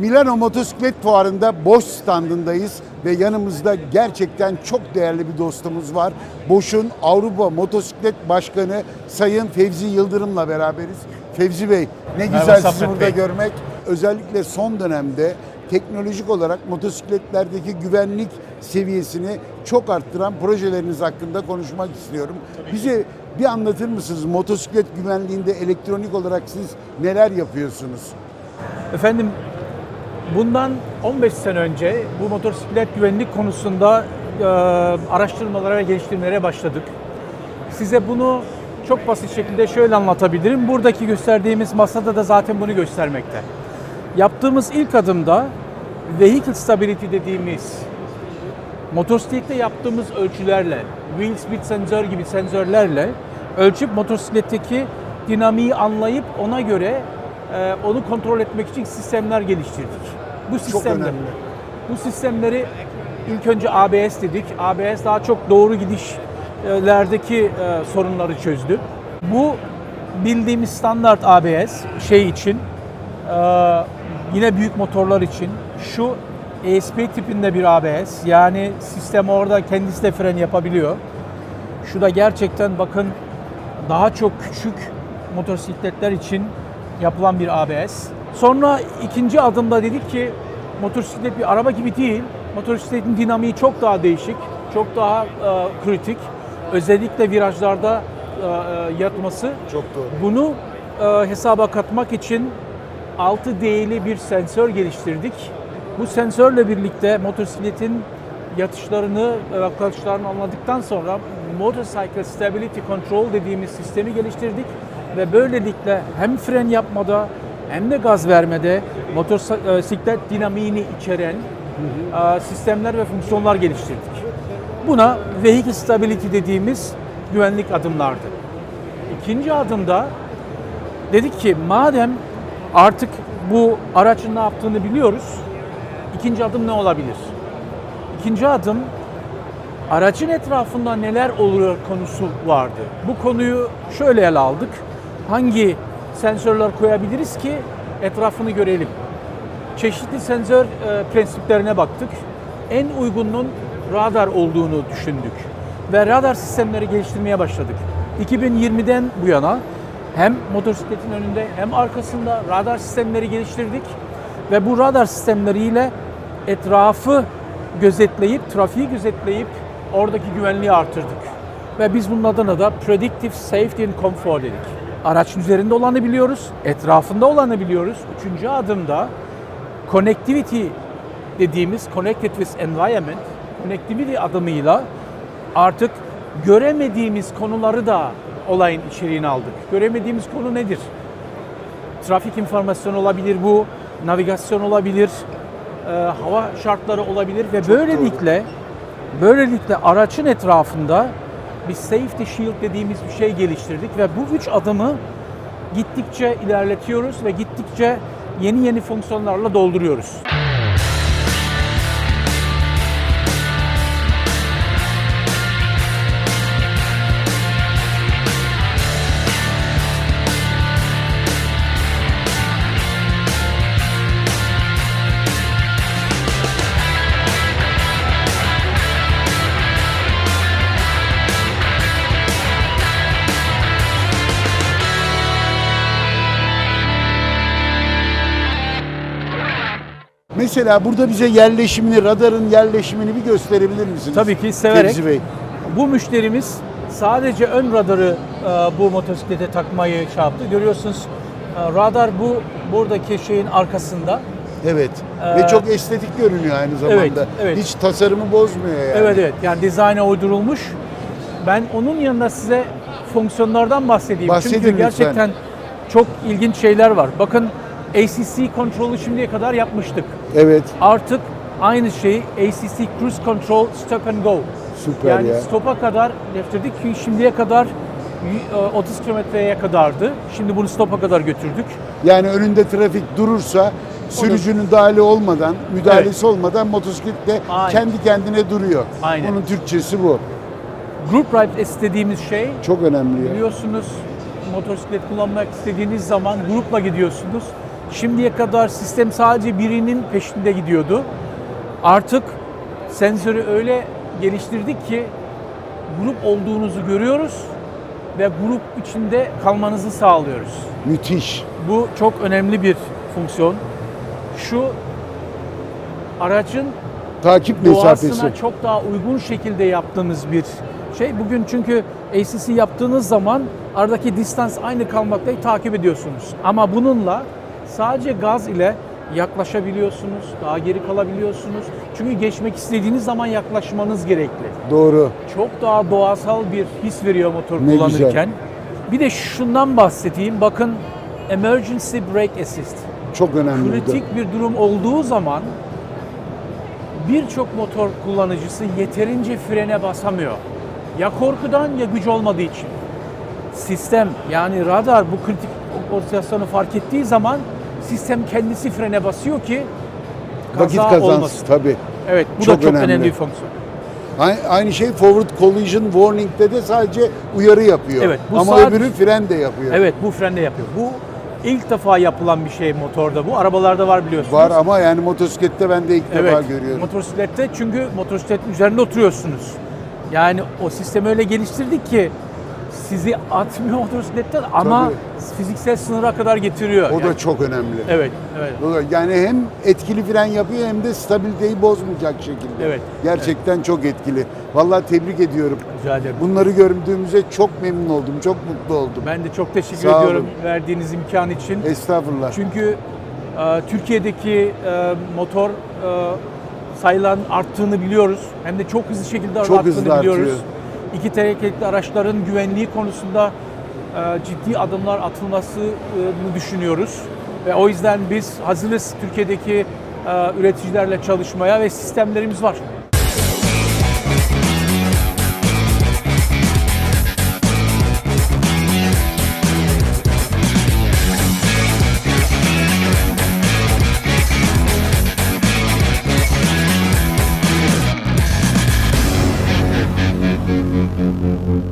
Milano Motosiklet Fuarı'nda Bosch standındayız ve yanımızda gerçekten çok değerli bir dostumuz var. Bosch'un Avrupa Motosiklet Başkanı Sayın Fevzi Yıldırım'la beraberiz. Fevzi Bey ne güzel Merhaba sizi burada Bey. görmek. Özellikle son dönemde teknolojik olarak motosikletlerdeki güvenlik seviyesini çok arttıran projeleriniz hakkında konuşmak istiyorum. Bize bir anlatır mısınız motosiklet güvenliğinde elektronik olarak siz neler yapıyorsunuz? Efendim bundan 15 sene önce bu motosiklet güvenlik konusunda e, araştırmalara ve geliştirmelere başladık. Size bunu çok basit şekilde şöyle anlatabilirim. Buradaki gösterdiğimiz masada da zaten bunu göstermekte. Yaptığımız ilk adımda vehicle stability dediğimiz motosiklette yaptığımız ölçülerle, wheel speed sensör gibi sensörlerle ölçüp motosikletteki dinamiği anlayıp ona göre e, onu kontrol etmek için sistemler geliştirdik. Bu sistemler, önemli. bu sistemleri ilk önce ABS dedik. ABS daha çok doğru gidişlerdeki e, sorunları çözdü. Bu bildiğimiz standart ABS şey için ee, yine büyük motorlar için şu ESP tipinde bir ABS yani sistem orada kendisi de fren yapabiliyor. Şu da gerçekten bakın daha çok küçük motosikletler için yapılan bir ABS. Sonra ikinci adımda dedik ki motosiklet bir araba gibi değil. Motosikletin dinamiği çok daha değişik, çok daha e, kritik. Özellikle virajlarda e, e, yatması Çok doğru. bunu e, hesaba katmak için 6D'li bir sensör geliştirdik. Bu sensörle birlikte motosikletin yatışlarını ve kalkışlarını anladıktan sonra Motorcycle Stability Control dediğimiz sistemi geliştirdik ve böylelikle hem fren yapmada hem de gaz vermede motosiklet dinamiğini içeren e, sistemler ve fonksiyonlar geliştirdik. Buna Vehicle Stability dediğimiz güvenlik adımlardı. İkinci adımda dedik ki madem artık bu aracın ne yaptığını biliyoruz, ikinci adım ne olabilir? İkinci adım aracın etrafında neler oluyor konusu vardı. Bu konuyu şöyle ele aldık. Hangi sensörler koyabiliriz ki etrafını görelim? Çeşitli sensör e, prensiplerine baktık. En uygunun radar olduğunu düşündük ve radar sistemleri geliştirmeye başladık. 2020'den bu yana hem motosikletin önünde hem arkasında radar sistemleri geliştirdik ve bu radar sistemleriyle etrafı gözetleyip, trafiği gözetleyip oradaki güvenliği artırdık. Ve biz bunun adına da Predictive Safety and Comfort dedik. Araçın üzerinde olanı biliyoruz, etrafında olanı biliyoruz. Üçüncü adımda connectivity dediğimiz Connected with Environment, connectivity adımıyla artık göremediğimiz konuları da olayın içeriğine aldık. Göremediğimiz konu nedir? Trafik informasyonu olabilir bu, navigasyon olabilir, e, hava şartları olabilir ve böylelikle böylelikle araçın etrafında bir safety shield dediğimiz bir şey geliştirdik ve bu üç adımı gittikçe ilerletiyoruz ve gittikçe yeni yeni fonksiyonlarla dolduruyoruz. Mesela burada bize yerleşimini, radarın yerleşimini bir gösterebilir misiniz? Tabii ki severek. Bey. Bu müşterimiz sadece ön radarı e, bu motosiklete takmayı şey yaptı. Görüyorsunuz e, radar bu buradaki şeyin arkasında. Evet. Ee, Ve çok estetik görünüyor aynı zamanda. evet, evet. Hiç tasarımı bozmuyor yani. Evet evet yani dizayna uydurulmuş. Ben onun yanında size fonksiyonlardan bahsedeyim. Bahsedin Çünkü lütfen. gerçekten çok ilginç şeyler var. Bakın ACC kontrolü şimdiye kadar yapmıştık. Evet. Artık aynı şeyi ACC Cruise Control Stop and Go. Süper yani ya. stop'a kadar getirdik ki şimdiye kadar y- e, 30 kilometreye kadardı. Şimdi bunu stop'a kadar götürdük. Yani önünde trafik durursa sürücünün dahili olmadan, müdahalesi olmadan motosikletle Aynen. kendi kendine duruyor. Aynen. Bunun Türkçesi bu. Group Ride istediğimiz şey Çok önemli ya. biliyorsunuz motosiklet kullanmak istediğiniz zaman grupla gidiyorsunuz Şimdiye kadar sistem sadece birinin peşinde gidiyordu. Artık sensörü öyle geliştirdik ki grup olduğunuzu görüyoruz ve grup içinde kalmanızı sağlıyoruz. Müthiş. Bu çok önemli bir fonksiyon. Şu aracın Takip mesafesi. çok daha uygun şekilde yaptığımız bir şey. Bugün çünkü ACC yaptığınız zaman aradaki distans aynı kalmakta takip ediyorsunuz. Ama bununla sadece gaz ile yaklaşabiliyorsunuz, daha geri kalabiliyorsunuz. Çünkü geçmek istediğiniz zaman yaklaşmanız gerekli. Doğru. Çok daha doğasal bir his veriyor motor Ne kullanırken. güzel. Bir de şundan bahsedeyim. Bakın Emergency Brake Assist. Çok önemli. Kritik bir durum olduğu zaman birçok motor kullanıcısı yeterince frene basamıyor. Ya korkudan ya güç olmadığı için. Sistem yani radar bu kritik pozisyonu fark ettiği zaman sistem kendisi frene basıyor ki kaza Vakit kazansın olmasın. tabii. Evet bu Çok da çok önemli. önemli bir fonksiyon. Aynı- şey forward collision warning'de de sadece uyarı yapıyor. Evet, bu Ama sadece- öbürü fren de yapıyor. Evet bu frende yapıyor. Bu ilk defa yapılan bir şey motorda bu. Arabalarda var biliyorsunuz. Var ama yani motosiklette ben de ilk defa Evet. görüyorum. Motosiklette çünkü motosikletin üzerinde oturuyorsunuz. Yani o sistemi öyle geliştirdik ki sizi atmıyor motosikletten ama Tabii. fiziksel sınıra kadar getiriyor. O Yani- da çok önemli. Evet, evet. Yani hem etkili fren yapıyor hem de stabiliteyi bozmayacak şekilde. Evet. Gerçekten çok etkili. Vallahi tebrik ediyorum. Rica ederim. Bunları gördüğümüze çok memnun oldum. Çok mutlu oldum. Ben de çok teşekkür Sağ ediyorum olun. verdiğiniz imkan için. Estağfurullah. Çünkü e, Türkiye'deki e, motor e, sayıların arttığını biliyoruz. Hem de çok hızlı şekilde Çok arttığını hızlı biliyoruz. artıyor. İki tekerlekli araçların güvenliği konusunda e, ciddi adımlar atılmasını düşünüyoruz. Ve o yüzden biz hazırız Türkiye'deki e, üreticilerle çalışmaya ve sistemlerimiz var.